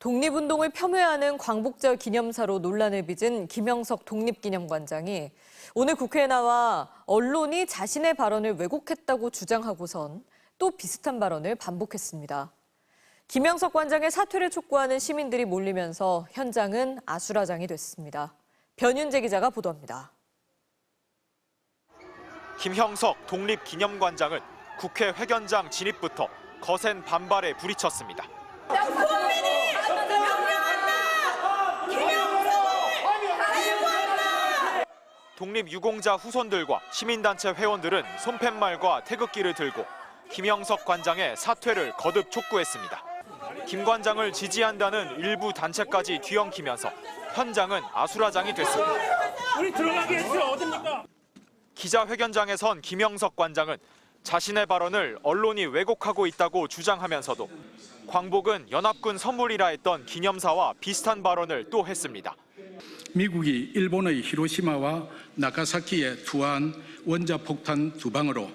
독립운동을 폄훼하는 광복절 기념사로 논란을 빚은 김영석 독립기념관장이 오늘 국회에 나와 언론이 자신의 발언을 왜곡했다고 주장하고선 또 비슷한 발언을 반복했습니다. 김영석 관장의 사퇴를 촉구하는 시민들이 몰리면서 현장은 아수라장이 됐습니다. 변윤재 기자가 보도합니다. 김형석 독립기념관장은 국회 회견장 진입부터 거센 반발에 부딪혔습니다. 국민이 명령한다! 김영석을 가지고 한다! 독립 유공자 후손들과 시민단체 회원들은 손팻말과 태극기를 들고 김영석 관장의 사퇴를 거듭 촉구했습니다. 김 관장을 지지한다는 일부 단체까지 뒤엉키면서 현장은 아수라장이 됐습니다. 우리 들어가게 해주세요. 어딥니까? 기자회견장에선 김영석 관장은 자신의 발언을 언론이 왜곡하고 있다고 주장하면서도 광복은 연합군 선물이라 했던 기념사와 비슷한 발언을 또 했습니다. 미국이 일본의 히로시마와 나가사키에 투하한 원자폭탄 두 방으로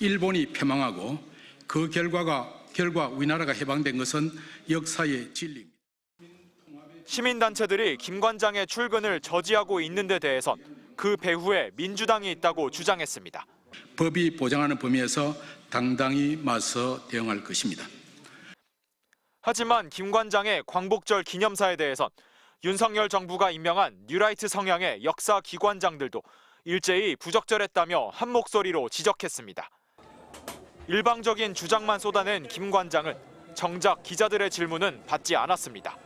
일본이 패망하고 그 결과가 결과 우리나라가 해방된 것은 역사의 진리입니다. 시민단체들이 김 관장의 출근을 저지하고 있는 데 대해선 그 배후에 민주당이 있다고 주장했습니다. 법이 보장하는 범위에서 당당히 맞서 대응할 것입니다. 하지만 김 관장의 광복절 기념사에 대해선 윤석열 정부가 임명한 뉴라이트 성향의 역사 기관장들도 일제히 부적절했다며 한 목소리로 지적했습니다. 일방적인 주장만 쏟아낸 김 관장은 정작 기자들의 질문은 받지 않았습니다.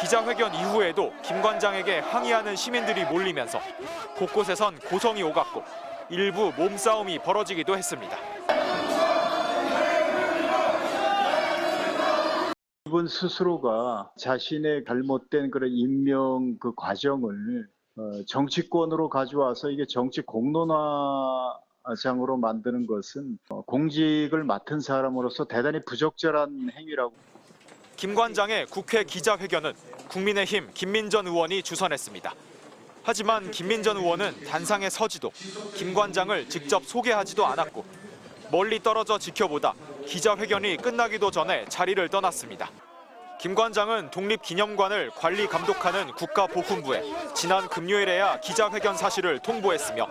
기자회견 이후에도 김 관장에게 항의하는 시민들이 몰리면서 곳곳에선 고성이 오갔고 일부 몸싸움이 벌어지기도 했습니다. 이분 스스로가 자신의 잘못된 그런 임명 그 과정을 어, 정치권으로 가져와서 이게 정치 공론화 장으로 만드는 것은 어, 공직을 맡은 사람으로서 대단히 부적절한 행위라고 김 관장의 국회 기자회견은 국민의힘 김민전 의원이 주선했습니다. 하지만 김민전 의원은 단상에 서지도 김 관장을 직접 소개하지도 않았고 멀리 떨어져 지켜보다 기자회견이 끝나기도 전에 자리를 떠났습니다. 김 관장은 독립기념관을 관리 감독하는 국가보훈부에 지난 금요일에야 기자회견 사실을 통보했으며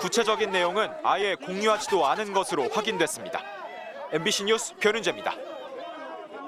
구체적인 내용은 아예 공유하지도 않은 것으로 확인됐습니다. MBC 뉴스 변윤재입니다.